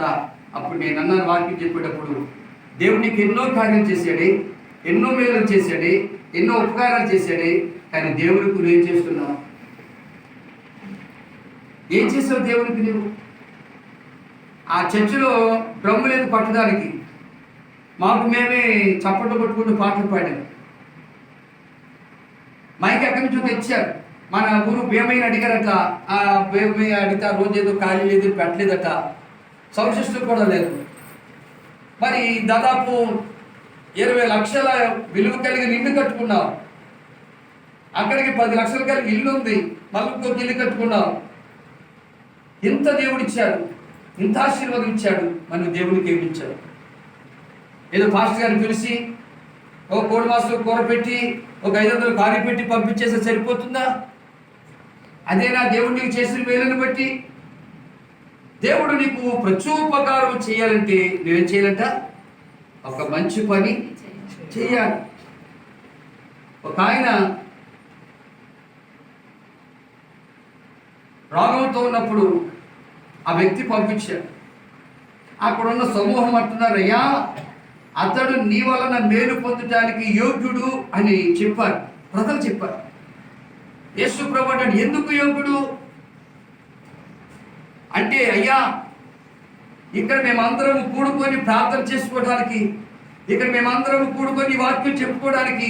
తర్వాత అప్పుడు నేను అన్నాను వాక్యం చెప్పేటప్పుడు దేవునికి ఎన్నో కార్యాలు చేశాడే ఎన్నో మేలు చేశాడే ఎన్నో ఉపకారాలు చేశాడే కానీ దేవుడికి నువ్వు ఏం చేస్తున్నావు? ఏం చేసావు దేవునికి నువ్వు? ఆ చర్చిలో డ్రమ్ము లేదు పట్టడానికి. మాకు మేమే చప్పట్లు కొట్టుకుంటూ పాటలు పాడాము మైక్ ఎక్కడి నుంచో తెచ్చారు. మన ఊరు భీమైన అడిగారట ఆ భీమయ్య అడిగితే ఆ రోజు ఏదో ఖాళీ లేదు పెట్టలేదట. సౌండ్ కూడా లేదు మరి దాదాపు ఇరవై లక్షల విలువ కలిగిన ఇల్లు కట్టుకున్నాం. అక్కడికి పది లక్షల కలిగి ఇల్లు ఉంది. మళ్ళీ ఇంకొక ఇల్లు కట్టుకున్నాం. ఇంత దేవుడు ఇచ్చాడు ఇంత ఆశీర్వాదం ఇచ్చాడు మన దేవునికి ఏమి ఇచ్చాడు? ఏదో పాస్టర్ గారిని పిలిచి ఒక కోడి మాసం కూర పెట్టి ఒక ఐదు వందలు కారీ పెట్టి పంపించేస్తే సరిపోతుందా? అదే నా దేవుడు నీకు చేసిన మేలుని బట్టి? దేవుడు నీకు ప్రత్యుపకారం చేయాలంటే నువ్వేం చేయాలంట? ఒక మంచి పని చేయాలి. ఒక ఆయన రోగంతో ఉన్నప్పుడు ఆ వ్యక్తి పంపించాడు. అక్కడున్న సమూహం అంటున్నారు అయ్యా అతడు నీ వలన మేలు పొందడానికి యోగ్యుడు అని చెప్పారు. ప్రజలు చెప్పారు. యేసు ప్రభు అంటాడు ఎందుకు యోగ్యుడు? అంటే అయ్యా ఇక్కడ మేమందరం కూడుకొని ప్రార్థన చేసుకోవడానికి ఇక్కడ మేమందరం కూడుకొని వాక్యం చెప్పుకోవడానికి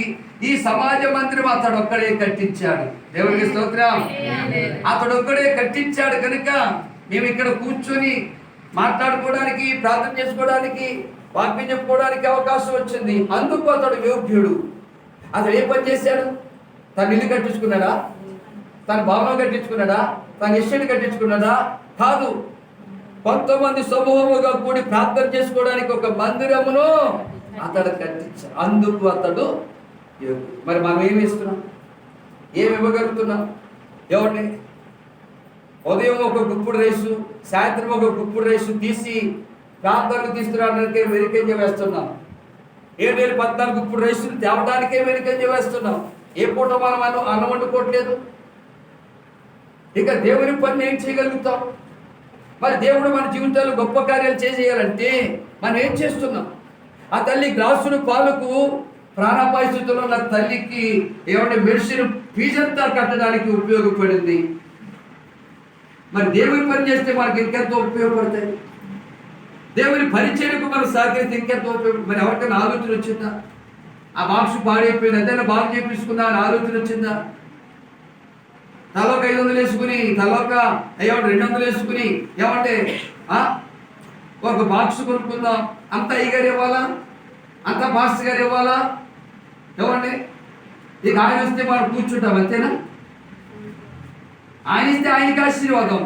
ఈ సమాజ మందిరం అతడు ఒక్కడే కట్టించాడు. దేవునికి స్తోత్రం. అతడు ఒక్కడే కట్టించాడు కనుక మేము ఇక్కడ కూర్చొని మాట్లాడుకోవడానికి ప్రార్థన చేసుకోవడానికి వాక్యం చెప్పుకోవడానికి అవకాశం వచ్చింది. అందుకు అతడు యోగ్యుడు. అతడు ఏ పని చేశాడు? తను ఇల్లు కట్టించుకున్నాడా? తన భవనం కట్టించుకున్నాడా? తన ఇష్టని కట్టించుకున్నాడా? కాదు. కొంతమంది సమూహముగా కూడి ప్రార్థన చేసుకోవడానికి ఒక మందిరమును అతడు కట్టించాడు అందుకు అతడు మరి మనం ఏమి ఇస్తున్నాం? ఏమి ఇవ్వగలుగుతున్నాం? ఎవరిని? ఉదయం ఒక గుప్పుడు రైసు సాయంత్రం ఒక గుప్పుడు రైసు తీసి ప్రాంతాలకు తీసుకురావడానికే వెరికంజ వేస్తున్నాం. ఏడు వేలు పద్నాలుగు గుప్పుడు రైసులు తేవడానికే వెరికంజ వేస్తున్నాం. ఏ పూట మనం అన్నం అన్నం వండుకోవట్లేదు? ఇక దేవుని పని ఏం చేయగలుగుతాం? మరి దేవుడు మన జీవితాల్లో గొప్ప కార్యాలు చేసేయాలంటే మనం ఏం చేస్తున్నాం? ఆ తల్లి గ్లాసుడు పాలకు ప్రాణాపాయ స్థితిలో ఉన్న తల్లికి ఏమంటే మెడిసిన్ ఫీజంతా కట్టడానికి ఉపయోగపడింది. మరి దేవుని పని చేస్తే మనకి ఇంకెంతో ఉపయోగపడతాయి. దేవుని పరిచయకు మనం సహకరిస్తే ఇంకెంతో ఉపయోగం మరి ఎవరికైనా ఆలోచన వచ్చిందా? ఆ బాక్స్ పాడైపోయింది. అదైనా బాగు చేపించుకుందా అని ఆలోచన వచ్చిందా? తలొక ఐదు వందలు వేసుకుని తలొక ఏమంటే రెండు వందలు వేసుకుని ఏమంటే ఒక బాక్స్ కొనుక్కుందాం. అంత అయ్యగారు ఇవ్వాలా? అంత బాక్స్ గారు ఇవ్వాలా? ఏమండి ఇక ఆయన వస్తే మనం కూర్చుంటాం అంతేనా? ఆయన ఇస్తే ఆయనకి ఆశీర్వాదం.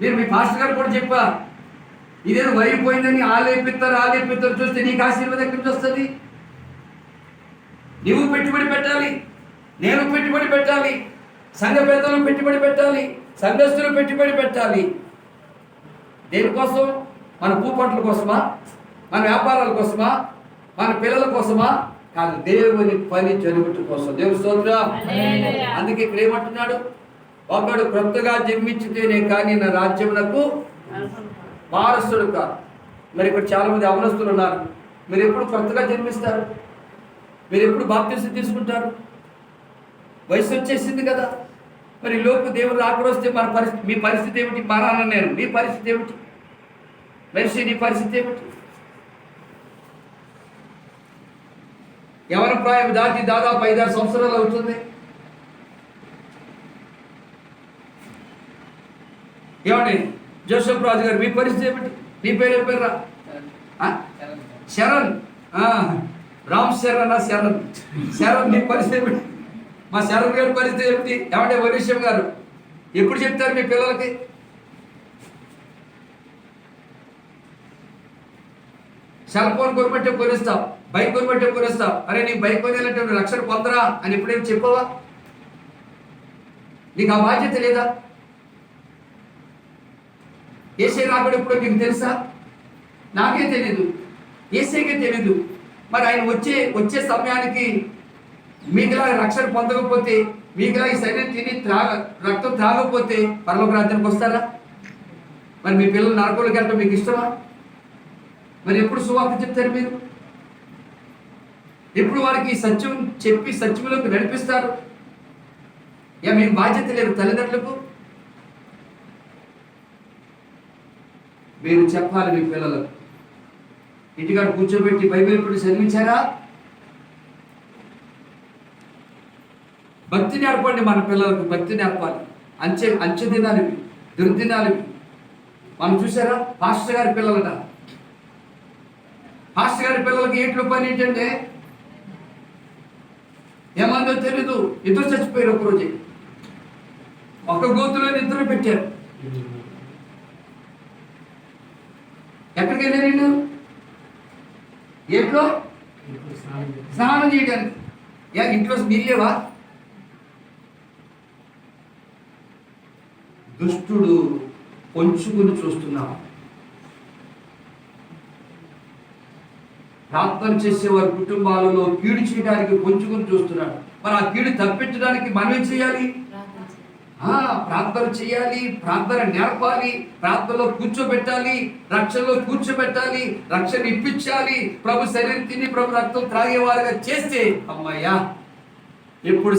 మీరు మీ పాస్టర్ గారు కూడా చెప్పా ఇదేదో వైపోయిందని ఆలేపిస్తారు ఆలేపిస్తారు చూస్తే నీకు ఆశీర్వాదం ఎక్కడి నుంచి వస్తుంది? నువ్వు పెట్టుబడి పెట్టాలి నేను పెట్టుబడి పెట్టాలి సంఘ పెద్దలు పెట్టుబడి పెట్టాలి. సంఘస్థులు పెట్టుబడి పెట్టాలి. దేనికోసం? మన భూపంటల కోసమా? మన వ్యాపారాల కోసమా? మన పిల్లల కోసమా? కాదు దేవుని పని జరుగుట కోసం. దేవుని స్తోత్రం. అందుకే ఇక్కడ ఏమంటున్నాడు? ఒకడు క్రొత్తగా జన్మించితేనే కానీ నా రాజ్యమునకు వారసుడు కాదు. మరి ఇక్కడ చాలా మంది అవనస్తులు ఉన్నారు. మీరు ఎప్పుడు కొత్తగా జన్మిస్తారు? మీరు ఎప్పుడు బాప్తీసం తీసుకుంటారు? వయసు వచ్చేసింది కదా. మరి లోపు దేవుడు రాకుండా మన పరిస్థితి మీ పరిస్థితి ఏమిటి? మా నేను. మీ పరిస్థితి ఏమిటి? మనిషి నీ పరిస్థితి ఏమిటి? ఎవరి ప్రాయం దాటి దాదాపు ఐదారు సంవత్సరాలు అవుతుంది. ఏమండి? జోసఫ్ రాజు గారు మీ పరిస్థితి ఏమిటి? నీ పేరు ఏం పేరు రా శరణ్. ఆ, రామ్ శరణ్ శరణ్. శరణ్ నీ పరిస్థితి ఏమిటి? మా శరణ్ గారి పరిస్థితి ఏమిటి? ఏమంటే వరిష్యం గారు ఎప్పుడు చెప్తారు మీ పిల్లలకి? సెల్ ఫోన్ కొనబట్టే కొనిస్తావు బైక్ కొనబట్టే కొనిస్తావు అరే నీ బైక్ కొనేయాలంటే నువ్వు లక్షలు పొందరా? అని ఎప్పుడైనా చెప్పవా? నీకు ఆ బాధ్యత లేదా? ఏసీ రాకడు ఎప్పుడో నీకు తెలుసా? నాకే తెలీదు. ఏసీకే తెలీదు. మరి ఆయన వచ్చే వచ్చే సమయానికి మీకులా రక్షణ పొందకపోతే మీకులా ఈ శరీరం తిని త్రాగ రక్తం త్రాగకపోతే పరలోక రాజ్యానికి వస్తారా? మరి మీ పిల్లలు నరకులకి వెళ్ళటం మీకు ఇష్టమా? మరి ఎప్పుడు సువార్త చెప్తారు మీరు? ఎప్పుడు వారికి ఈ సత్యం చెప్పి సత్యంలోకి నడిపిస్తారు? ఇక మీకు బాధ్యత లేదు తల్లిదండ్రులకు? మీరు చెప్పాలి మీ పిల్లలకు. ఇంటికాడ కూర్చోబెట్టి బైబిల్ ఇప్పుడు చదివించారా? భక్తి నేర్పండి మన పిల్లలకు భక్తి నేర్పాలి. అంచె అంచె దినాలు ఇవి దుర్దినాలు. ఇవి మనం చూసారా? పాస్టర్ గారి పిల్లలట. పాస్టర్ గారి పిల్లలకి ఏంట్లో పని ఏంటంటే? ఏమందో తెలీదు. ఇద్దరు చచ్చిపోయారు ఒకరోజే. ఒక గోతులో ఇద్దరు పెట్టారు. ఎక్కడికి వెళ్ళారు వీళ్ళు ఏంట్లో? స్నానం చేయడానికి. యా ఇంట్లో నీళ్ళేవా దుష్టుడు పొంచుకుని చూస్తున్నాం. ప్రార్థన చేసే వారి కుటుంబాలలో కీడు చేయడానికి పొంచుకుని చూస్తున్నాడు. మరి ఆ కీడు తప్పించడానికి మనం ఏం చేయాలి? ఆ ప్రార్థన చేయాలి ప్రార్థన నేర్పాలి ప్రార్థనలో కూర్చోబెట్టాలి రక్షణలో కూర్చోబెట్టాలి రక్షణ ఇప్పించాలి ప్రభు శరీరం తిని ప్రభు రక్తం త్రాగేవారుగా చేస్తే అమ్మయ్యా ఎప్పుడు